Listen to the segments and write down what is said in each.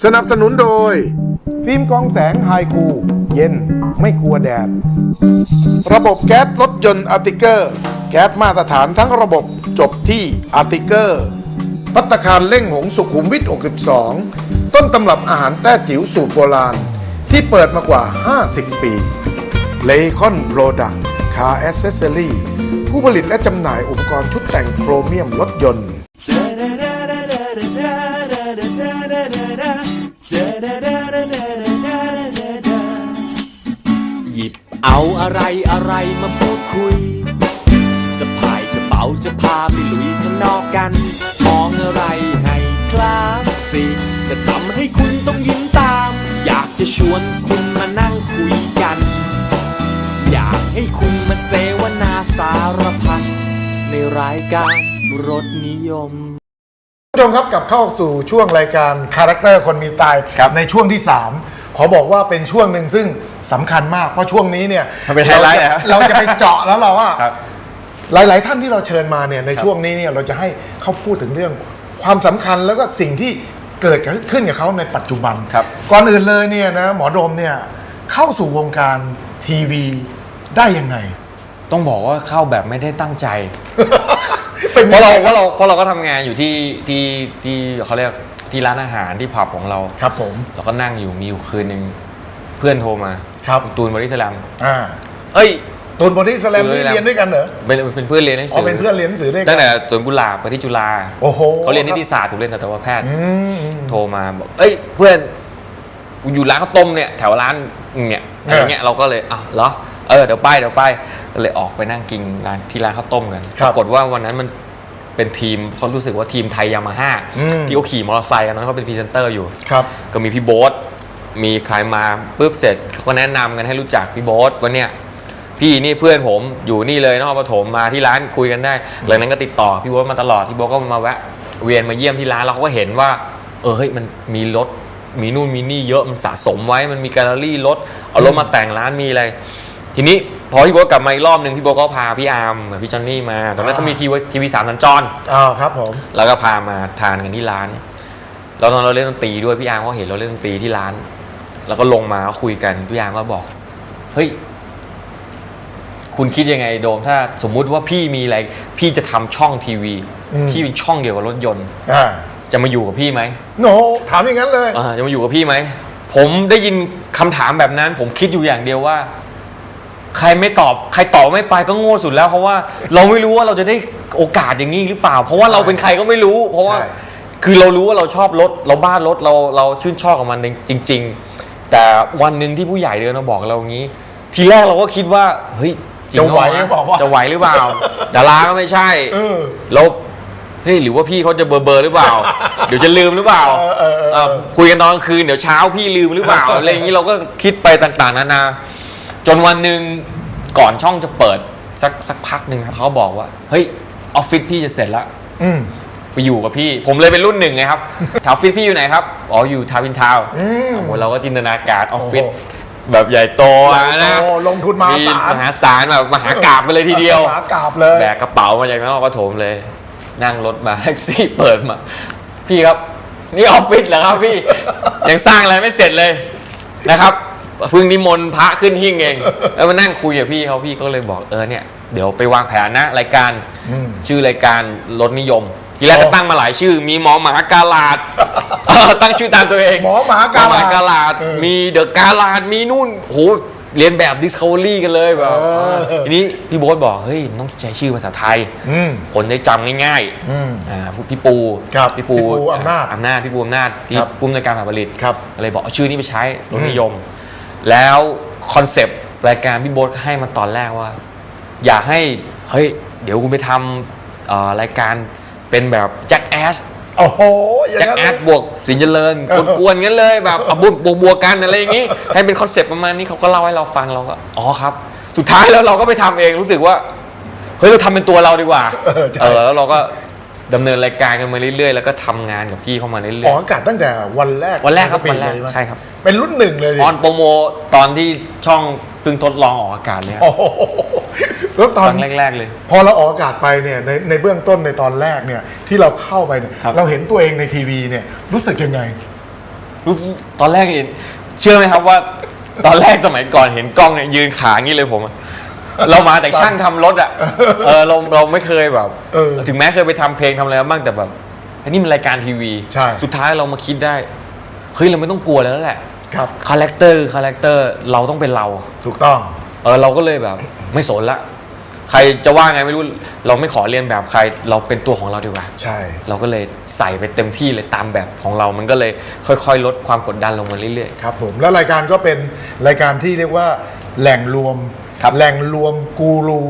สนับสนุนโดย ฟิล์มกองแสงไฮคู เย็นไม่กลัวแดด ระบบแก๊สรถยนต์อาร์ติเกอร์ แก๊สมาตรฐานทั้งระบบจบที่อาร์ติเกอร์พัตตาคารเล่งหงสุขุมวิท 62 ต้นตำรับอาหารแต้จิ๋วสูตรโบราณ ที่เปิดมากว่า 50 ปี เลคอนโปรดักต์คาร์แอสเซสซอรี่ผู้ผลิตและจำหน่ายอุปกรณ์ชุดแต่งโครเมียมรถยนต์ อะไรอะไรมาพูดคุยสะพายกระเป๋าจะพาไปลุยข้างนอกกัน มองอะไรให้คลาสสิกจะทำให้คุณต้องยิ้มตาม อยากจะชวนคุณมานั่งคุยกัน อยากให้คุณมาเสวนาสารพัดในรายการรถนิยมผู้ชมครับกลับเข้าสู่ช่วงรายการคาแรคเตอร์คนมีสไตล์ในช่วงที่ 3 ขอบอกว่าเป็นช่วงหนึ่งซึ่งสำคัญมาก เพราะช่วงนี้เนี่ยมันเป็นไฮไลท์เราจะเหรอเราจะไปเจาะแล้วเราว่า ครับ หลาย ๆ ท่านที่เราเชิญมาเนี่ยในช่วงนี้เนี่ยเราจะให้เขาพูดถึงเรื่องความสำคัญแล้วก็สิ่งที่เกิดขึ้นกับเขาในปัจจุบันครับก่อนอื่นเลยเนี่ยนะหมอโดมเนี่ยเข้าสู่วงการทีวีได้ยังไง ต้องบอกว่าเข้าแบบไม่ได้ตั้งใจ เป็นเพราะเราไงเพราะเราเพราะเราก็ทำงานอยู่ที่ที่ที่เขาเรียก ที่ร้านอาหารที่ผับของเรา ครับผม เราก็นั่งอยู่มีอยู่คืนหนึ่งเพื่อนโทรมาครับ ตูนบริสแลมอ่า เอ้ย ตูนบอดี้สแลมตูนนี่ Body Slam เรียนด้วยกันเหรอ เป็นเป็นเพื่อนเรียนหนังอ๋สือเป็นเพื่อนเรียนหนังสือด้วยกัตั้งแต่สวนกุหลาบไปที่จุฬาโอ้โหเขาเรียนนิติศาสตร์ผมเรียนสัตวแพทย์ อืมอืม โทรมาบอก เอ้ย เพื่อนกูอยู่ร้านข้าวต้มเนี่ย แถวร้านเนี่ยอะไรเงี้ยเราก็เลยอ้าวเหรอเออเดี๋ยวไปเดี๋ยวไปก็เลยออกไปนั่งกินร้านที่ร้านข้าวต้มกันครัปบ รากฏว่าวันนั้นมัน เป็นทีมเขารู้สึกว่าทีมไทยยามาฮ่าอืม ที่เขาขี่มอเตอร์ไซค์กันตอนนั้นเขาเป็นพรีเซนเตอร์อยู่ ครับ ก็มีพี่โบ๊ทมีใครมาปุ๊บเสร็จเขาก็แนะนำกันให้รู้จักพี่โบ๊ทว่าเนี่ยพี่นี่เพื่อนผมอยู่นี่เลยนครปฐมมาที่ร้านคุยกันได้หลังนั้นก็ติดต่อพี่โบ๊ทมาตลอดพี่โบ๊ทก็มาแวะเวียนมาเยี่ยมที่ร้านแล้วเขาก็เห็นว่า เออเฮ้ยมันมีรถมีนู่นมีนี่เยอะมันสะสมไว้มันมีแกลเลอรี่รถเอารถมาแต่งร้านมีอะไร ทีนี้ พอพี่โบ๊ทกลับมาอีกรอบหนึ่งพี่โบ๊ทก็พาพี่อาร์มกับพี่จอนนี่มา ตอนนั้นเขามีทีวีทีวีสามสัญจรอ่าครับผมแล้วก็พามาทานกันที่ร้านแล้วตอนเราเล่นดนตรีด้วยพี่อาร์มก็เห็นเราเล่นดนตรีที่ร้าน แล้วก็ลงมาก็คุยกันพี่อาร์มก็บอกเฮ้ยคุณคิดยังไงโดมถ้าสมมุติว่าพี่มีอะไร พี่จะทำช่องทีวีอืมที่เป็นช่องเกี่ยวกับรถยนต์อ่าจะมาอยู่กับพี่ไหมโนถามอย่างนั้นเลยอ่าจะมาอยู่กับพี่ไหมผมได้ยินคำถามแบบนั้น ผมคิดอยู่อย่างเดียวว่าใค รไม่ตอบใครตอบไม่ไปก็โง่สุดแล้ว เพราะว่าเราไม่รู้ว่าเราจะได้โอกาสอย่างนี้หรือเปล่า เพราะว่าเราเป็นใครก็ไม่รู้ เพราะว่าใช่ คือเรารู้ว่าเราชอบรถเราบ้านรถเราเราชื่นชอบกับมันจริง ๆ แต่วันหนึ่งที่ผู้ใหญ่เดินมาบอกเราอย่างนี้ ทีแรกเราก็คิดว่าเฮ้ยจริงจะไหวเปหรือล่าเปล่าวะ จะไหวหรือเปล่าดาราก็ไม่ใช่ เออ แล้วเฮ้ยหรือว่าพี่เขาจะเบอร์เบอร์หรือเปล่า เดี๋ยวจะลืมหรือเปล่าเออเออเออ เอ่อคุยกันตอนกลางคืนเดี๋ยวเช้าพี่ลืมหรือเปล่าอะไรอย่างนี้เราก็คิดไปต่างๆนานา จนวันหนึ่งก่อนช่องจะเปิดสักสักพักหนึ่งครับเขาบอกว่า เฮ้ยออฟฟิศพี่จะเสร็จแล้วอืมไปอยู่กับพี่ ผมเลยเป็นรุ่นหนึ่งไงครับแถวออฟฟิศพี่อยู่ไหนครับ อ๋ออยู่ทาวน์อินทาวน์อืม โอ้โหเราก็จินตนาการออฟฟิศโอ้โหแบบใหญ่โตอะนะโอ้ลงทุนมหาศาลมหาศาลแบบมหากราบไปเลยทีเดียวมากราบเลย แบกกระเป๋ามาจากนครปฐมเลย นั่งรถมาแท็กซี่เปิดมา พี่ครับ นี่ออฟฟิศเหรอครับพี่ ยังสร้างอะไรไม่เสร็จเลยนะครับ เพิ่งนิมนต์พระขึ้นหิ้งเอง แล้วมานั่งคุยกับพี่เขาพี่เขาเลยบอกเออเนี่ยเดี๋ยวไปวางแผนนะรายการอืม ชื่อรายการรถนิยม ทีแรกก็โอ้ตั้งมาหลายชื่อ มีหมอหมากาลาดเออตั้งชื่อตามตัวเองหมอหมากาลาดหมอกาลาดเออมีเดอะกาลาดมีนู่นโหเรียนแบบ Discovery กันเลยแบบเออทีนี้พี่โบ๊ทบอกเฮ้ยมันต้องใช้ชื่อภาษาไทย อืมคนได้จำง่ายอืม ๆอ่าพี่ปูครับพี่ปูพี่ปูอำนาจอำนาจพี่ปูอำนาจที่ครับ ปุ้มในวยการผลิต ครับก็เลยบอกเอาชื่อนี้ไปใช้รถนิยม แล้วคอนเซปต์รายการพี่โบ๊ทให้มาตอนแรกว่า อยากให้ เฮ้ย เดี๋ยวคุณไปทำเอ่อรายการเป็นแบบแจ็คแอสโอ้โหอย่างแจ็คนั้นแอเลยดบวกสินเจริญเออ กวนๆงั้นเลยแบบเอาบวกบวกบวกกันอะไรอย่างงี้ ให้เป็นคอนเซปต์ประมาณนี้เขาก็เล่าให้เราฟังเราก็อ๋อครับ สุดท้ายแล้วเราก็ไปทำเองรู้สึกว่า เฮ้ยเราทำเป็นตัวเราดีกว่า เออใช่ เออแล้วเราก็ ดำเนินรายการกันมาเรื่อยๆ แล้วก็ทำงานกับพี่เข้ามาเรื่อออกอากาศตั้งแต่วันแรกๆ วันแรกครับปีวันแรกเลยไหมใช่ครับ เป็นรุ่นหนึ่งเลยดิออนโปรโมตอนที่ช่องเพิ่งทดลองออกอากาศเลยครับโอ้โหแล้วตตออนนแรก ๆเลย พอเราออกอากาศไปเนี่ยในในเบื้องต้นในตอนแรกเนี่ยที่เราเข้าไปเนี่ยครับ เราเห็นตัวเองในทีวีเนี่ยรู้สึกยังไง รู้ตอนแรกเห็นเชื่อไหมครับว่า ตอนแรกสมัยก่อนเห็นกล้องเนี่ยยืนขาอย่างนี้เลยผมอะ เรามาแต่ช่างทำรถอะเออเราเราไม่เคยแบบ เออถึงแม้เคยไปทำเพลงทำอะไรมาบ้างแต่แบบอันนี้มันรายการทีวี ใช่ สุดท้ายเรามาคิดได้เฮ้ยเราไม่ต้องกลัวแล้วแหละครับ คาแรคเตอร์คาแรคเตอร์เราต้องเป็นเรา ถูกต้อง เออเราก็เลยแบบไม่สนละ ใครจะว่าไงไม่รู้เราไม่ขอเรียนแบบใคร เราเป็นตัวของเราดีกว่า ใช่ เราก็เลยใส่ไปเต็มที่เลยตามแบบของเรา มันก็เลยค่อยๆ ลดความกดดันลงมาเรื่อย ครับผม แล้วรายการก็เป็นรายการที่เรียกว่าแหล่งรวม ครับแหล่งรวมกูรู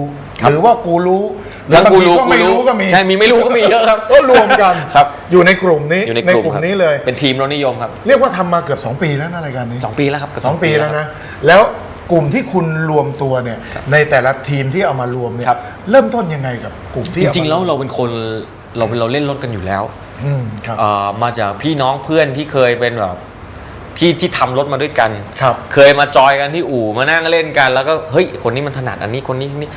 ครับ หรือว่ากูรู้หๆรือบางกูทีรู้ก็ไม่รู้ก็มีใช่มีไม่รู้ก็มีเยอะครับ ก็รวมกันครับ อยู่ในกลุ่มนี้อยู่ในกลุ่มครับนี้เลย เป็นทีมรถนิยมครับเรียกว่าทำมาเกือบ 2 ปีแล้วนะรายการนี้สองปีแล้วครับเกืบสองปีแล้วนะแล้วกลุ่มที่คุณรวมตัวเนี่ยในแต่ละทีมที่เอามารวมเนี่ยครับ เริ่มต้นยังไงกับกลุ่มที่จอมริงๆแล้วเราเป็นคนเราเป็นเราเล่นรถกันอยู่แล้วอืมครับ เอ่อมาจากพี่น้องเพื่อนที่เคยเป็นแบบ ที่ที่ทำรถมาด้วยกัน ครับ เคยมาจอยกันที่อู่มานั่งเล่นกัน แล้วก็เฮ้ยคนนี้มันถนัดอันนี้คนนี้นี่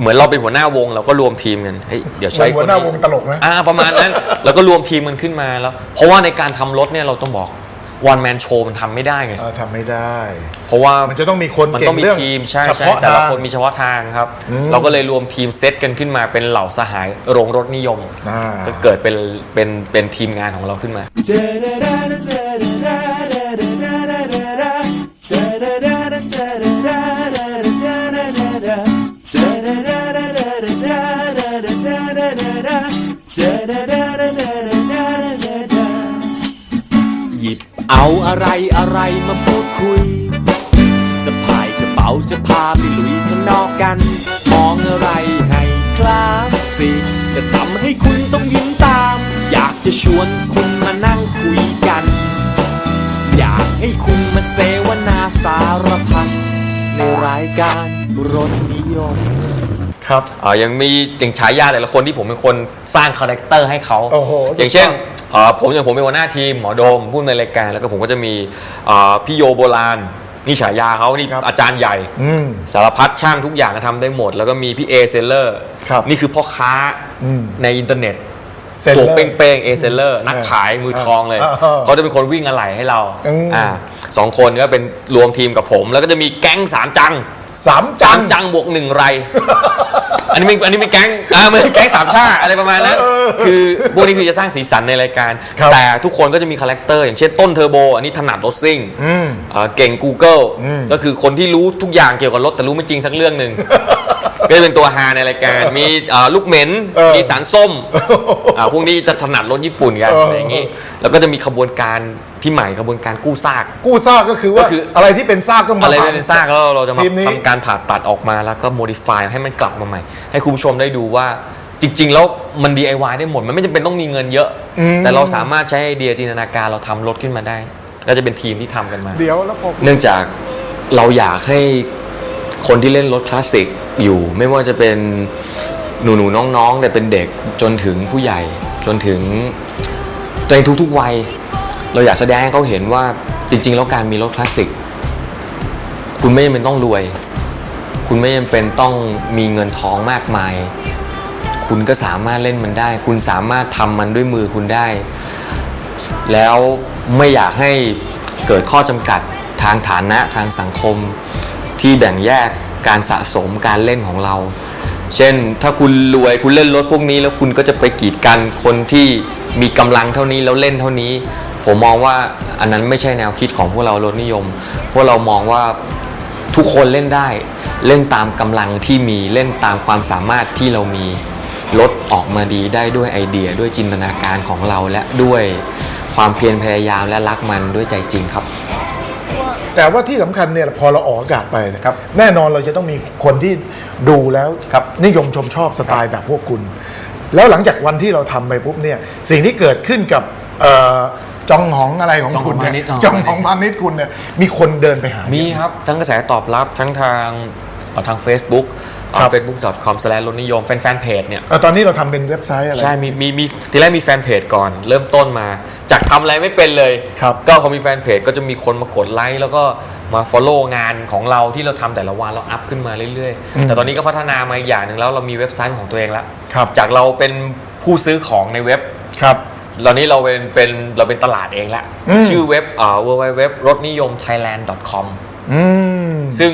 เหมือนเราเป็นหัวหน้าวงเราก็รวมทีมกันเฮ้ยเดี๋ยวเหมืใช้อนหัวหน้าวงตลกนะ อ่าประมาณนั้น แล้วก็รวมทีมกันขึ้นมาแล้ว เพราะว่าในการทำรถเนี่ยเราต้องบอกวันแมนโชว์มันทำไม่ได้ไงเออทำไม่ได้ เพราะว่ามันจะต้องมีคนมันเก่ต้องงมีเรื่องทีมใช่เฉใช่พาะแต่ละทาง คนมีเฉพาะทางครับ อืม เราก็เลยรวมทีมเซตกันขึ้นมาเป็นเหล่าสหายโรงรถนิยม อ่า ก็เกิดเป็นเป็นเป็นทีมงานของเราขึ้นมา หยิบเอาอะไรอะไรมาพูดคุยสะพายกระเป๋าจะพาไปลุยข้างนอกกัน มองอะไรให้คลาสสิกจะทำให้คุณต้องยิ้มตาม อยากจะชวนคุณมานั่งคุยกัน อยากให้คุณมาเสวนาสารพัดในรายการรถนิยม ครับเอ่อยังมีอย่างฉายาแต่ละคนที่ผมเป็นคนสร้างคาแรคเตอร์ให้เขาโอ้โหอย่างเช่นสุดยอดเอ่อผมอย่างผมเป็นหัวหน้าทีมหมอโดมพูดในรายการแล้วก็ผมก็จะมีเอ่อพี่โยโบราณนี่ฉายาเขานี่อาจารย์ใหญ่ อืม สารพัดช่างทุกอย่างก็ทำได้หมด แล้วก็มีพี่เอเซลเลอร์ครับนี่คือพ่อค้าอืม ในอินเทอร์เน็ตเซ็นตัวเลยเป้งๆเอเซลเลอร์นักขายมือทองเลยอ่าอ่าเขาจะเป็นคนวิ่งอะไหล่ให้เราอืมอ่าสองคนก็เป็นรวมทีมกับผม แล้วก็จะมีแก๊งสามจัง สามสาจัมงจังบวกหนึ่งไร อันนี้ไม่อันนี้ไม่แก๊งอ่าไม่ใช่แก๊งสามชาติอะไรประมาณนั้น เออคือพวกนี้คือจะสร้างสีสันในรายการ ครับแต่ทุกคนก็จะมีคาแรคเตอร์อย่างเช่นต้นเทอร์โบ อันนี้ถนัดรถซิ่งอืมเอ่อเก่ง Google อืม ก็คือคนที่รู้ทุกอย่างเกี่ยวกับรถแต่รู้ไม่จริงสักเรื่องหนึ่ง ก็จะเป็นตัวฮาในรายการ มีเอ่อลูกเหม็น เออมีสารส้มอ่าพวกนี้จะถนัดรถญี่ปุ่นกันเออออะไรอย่างนี้ แล้วก็จะมีขบวนการ ที่ใหม่ขบวนการกู้ซาก กู้ซากก็คือว่าก็คือ อะไรที่เป็นซากก็มาอะไรทำที่เป็นซากแล้วเราจะมาทีมนี้ ทำการผ่าตัดออกมาแล้วก็ modify ให้มันกลับมาใหม่ ให้คุณผู้ชมได้ดูว่าจริง ๆ แล้วมัน DIY ได้หมด มันไม่จำเป็นต้องมีเงินเยอะ อืม แต่เราสามารถใช้ไอเดียจินตนาการเราทำรถขึ้นมาได้ ก็จะเป็นทีมที่ทำกันมา เดี๋ยวแล้วพอ เนื่องจากเราอยากให้คนที่เล่นรถคลาสสิกอยู่ ไม่ว่าจะเป็นหนูๆน้องๆแต่เป็นเด็กจนถึงผู้ใหญ่จนถึงในทุกๆวัย เราอยากแสดงให้เขาเห็นว่าจริง ๆ แล้วการมีรถคลาสสิก คุณไม่จำเป็นต้องรวย คุณไม่จำเป็นต้องมีเงินทองมากมาย คุณก็สามารถเล่นมันได้ คุณสามารถทำมันด้วยมือคุณได้ แล้วไม่อยากให้เกิดข้อจำกัดทางฐานะทางสังคมที่แบ่งแยกการสะสมการเล่นของเรา เช่นถ้าคุณรวยคุณเล่นรถพวกนี้ แล้วคุณก็จะไปกีดกันคนที่มีกำลังเท่านี้แล้วเล่นเท่านี้ ผมมองว่าอันนั้นไม่ใช่แนวคิดของพวกเรารถนิยม พวกเรามองว่าทุกคนเล่นได้ เล่นตามกำลังที่มีเล่นตามความสามารถที่เรามีรถออกมาดีได้ด้วยไอเดียด้วยจินตนาการของเราและด้วยความเพียรพยายามและรักมันด้วยใจจริงครับ แต่ว่าที่สำคัญเนี่ยพอเราออกอากาศไปเนยครับ แน่นอนเราจะต้องมีคนที่ดูแล้วครับนิยมชมชอบสไตล์แบบพวกคุณ แล้วหลังจากวันที่เราทำไปปุ๊บเนี่ยสิ่งที่เกิดขึ้นกับเอ่อ จองหองอะไรของจองหองคุณเนี่ยพาณิชย์จจอองงหหอองงพาณิชย์คุณเนี่ยมีคนเดินไปหามีมีครับทั้งกระแสตอบรับทั้งทางเอ่อทาง Facebook ครับเฟซบุ๊ก com รถนิยมแฟนๆเพจเนี่ยตอนนี้เราทำเป็นเว็บไซต์อะไร ใช่ มีมีมีทีแรกมีแฟนเพจก่อน เริ่มต้นมา จากทำอะไรไม่เป็นเลยครับก็พอมีแฟนเพจก็จะมีคนมากดไลค์แล้วก็มา follow งานของเราที่เราทำแต่ละวันเราอัพขึ้นมาเรื่อยอืมๆแต่ตอนนี้ก็พัฒนามาอีกอย่างหนึ่งแล้วเรามีเว็บไซต์ของตัวเองแล้วครับจากเราเป็นผู้ซื้อของในเว็บครับ ตอนนี้เราเป็นเป็นเราเป็นตลาดเองละอืม ชื่อเว็บเอ่อ www รถนิยม thailand com อืมซึ่ง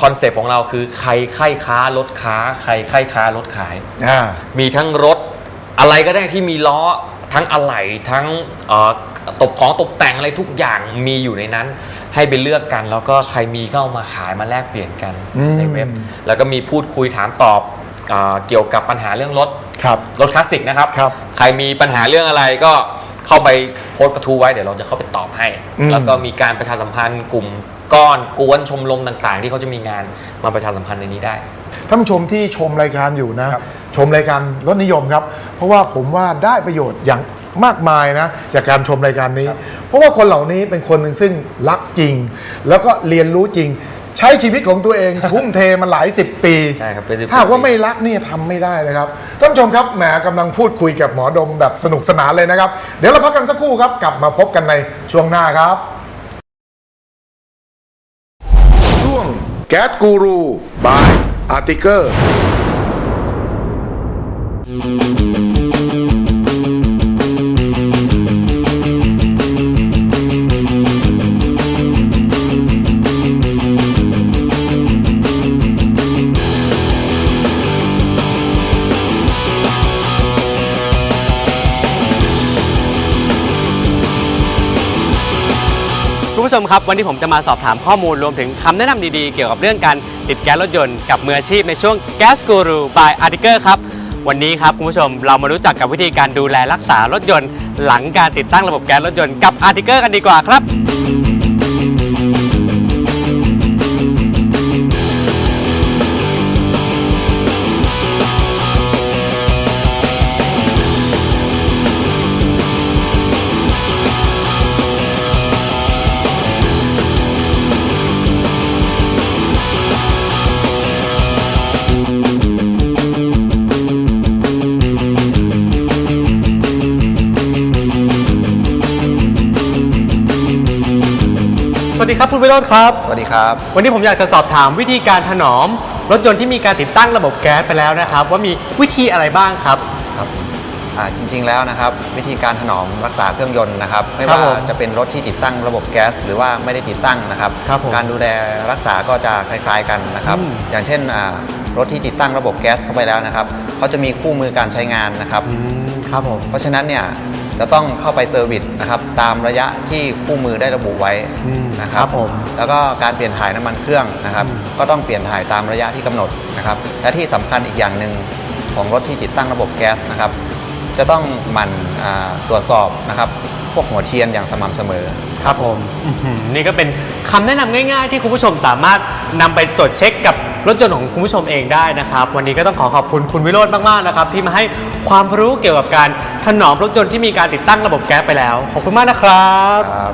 คอนเซปต์ของเราคือใครใครค้ารถค้า ใครใครค้ารถขาย อ่า มีทั้งรถอะไรก็ได้ที่มีล้อทั้งอะไหล่ทั้งเอ่อตกของตกแต่งอะไรทุกอย่างมีอยู่ในนั้น ให้ไปเลือกกัน แล้วก็ใครมีก็เอามาขายมาแลกเปลี่ยนกันอืม ในเว็บ แล้วก็มีพูดคุยถามตอบเออเกี่ยวกับปัญหาเรื่องรถครับ รถคลาสสิกนะครับ ครับใครมีปัญหาเรื่องอะไรก็เข้าไปโพสต์กระทู้ไว้เดี๋ยวเราจะเข้าไปตอบให้ อืม แล้วก็มีการประชาสัมพันธ์กลุ่มก้อนกวนชมรมต่าง ๆ ที่เขาจะมีงานมาประชาสัมพันธ์ในนี้ได้ ท่านผู้ชมที่ชมรายการอยู่นะชมรายการรถนิยมครับ เพราะว่าผมว่าได้ประโยชน์อย่างมากมายนะ จากการชมรายการนี้เพราะว่าคนเหล่านี้เป็นคนหนึ่งซึ่งรักจริง แล้วก็เรียนรู้จริง ใช้ชีวิตของตัวเองทุ่มเทมาหลายสิบปีใช่ครับเป็น10ถ้าหากว่าปีไม่รักนี่ทำไม่ได้นะครับ ท่านผู้ชมครับแหมกำลังพูดคุยกับหมอดมแบบสนุกสนานเลยนะครับ เดี๋ยวเราพักกันสักครู่ครับ กลับมาพบกันในช่วงหน้าครับ ช่วงแก๊สกูรูบายอาร์ติเกอร์ คุณผู้ชมครับ วันนี้ผมจะมาสอบถามข้อมูลรวมถึงคำแนะนำดีๆ เกี่ยวกับเรื่องการติดแก๊สรถยนต์กับมืออาชีพในช่วง Gas Guru by Article ครับวันนี้ครับคุณผู้ชมเรามารู้จักกับวิธีการดูแลรักษารถยนต์ หลังการติดตั้งระบบแก๊สรถยนต์กับ Article กันดีกว่าครับ คุณวิโรจน์ครับ สวัสดีครับ วันนี้ผมอยากจะสอบถามวิธีการถนอม รถยนต์ที่มีการติดตั้งระบบแก๊สไปแล้วนะครับ ว่ามีวิธีอะไรบ้างครับครับอ่าจริงๆแล้วนะครับ วิธีการถนอมรักษาเครื่องยนต์นะครับ ไม่ครับว่าผมจะเป็นรถที่ติดตั้งระบบแก๊ส หรือว่าไม่ได้ติดตั้งนะครับครับผมการดูแลรักษาก็จะคล้ายๆกันนะครับอืมอย่างเช่นอ่ารถที่ติดตั้งระบบแก๊สเข้าไปแล้วนะครับเขาจะมีคู่มือการใช้งานนะครับอืมครับผมเพราะฉะนั้นเนี่ย จะต้องเข้าไปเซอร์วิสนะครับตามระยะที่คู่มือได้ระบุไว้อืมนะคครัรับบผมแล้วก็การเปลี่ยนถ่ายน้ำมันเครื่องนะครับ อืม ก็ต้องเปลี่ยนถ่ายตามระยะที่กำหนดนะครับ และที่สำคัญอีกอย่างหนึ่งของรถที่ติดตั้งระบบแก๊สนะครับ จะต้องหมั่นอ่าตรวจสอบนะครับพวกหัวเทียนอย่างสม่ำเสมอ ครับผม อื้อหือนี่ก็เป็นคำแนะนำง่ายๆ ที่คุณผู้ชมสามารถนำไปตรวจเช็คกับ รถยนต์ของคุณผู้ชมเองได้นะครับ วันนี้ก็ต้องขอขอบคุณคุณวิโรจน์มากๆนะครับที่มาให้ความรู้เกี่ยวกับการถนอมรถยนต์ที่มีการติดตั้งระบบแก๊สไปแล้ว ขอบคุณมากนะครับครับ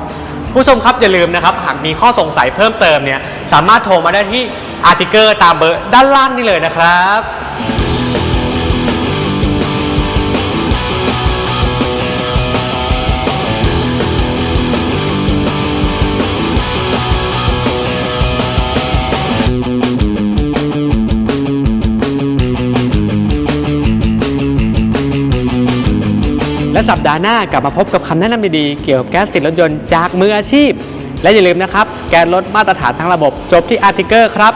คุณผู้ชมครับอย่าลืมนะครับหากมีข้อสงสัยเพิ่มเติมเนี่ยสามารถโทรมาได้ที่อาร์ติเกอร์ตามเบอร์ด้านล่างนี่เลยนะครับ และสัปดาห์หน้ากลับมาพบกับคำแนะนำดีๆเกี่ยวกับแก๊สติดรถยนต์จากมืออาชีพ และอย่าลืมนะครับ แก๊สรถมาตรฐานทั้งระบบจบที่อาร์ติเกอร์ครับ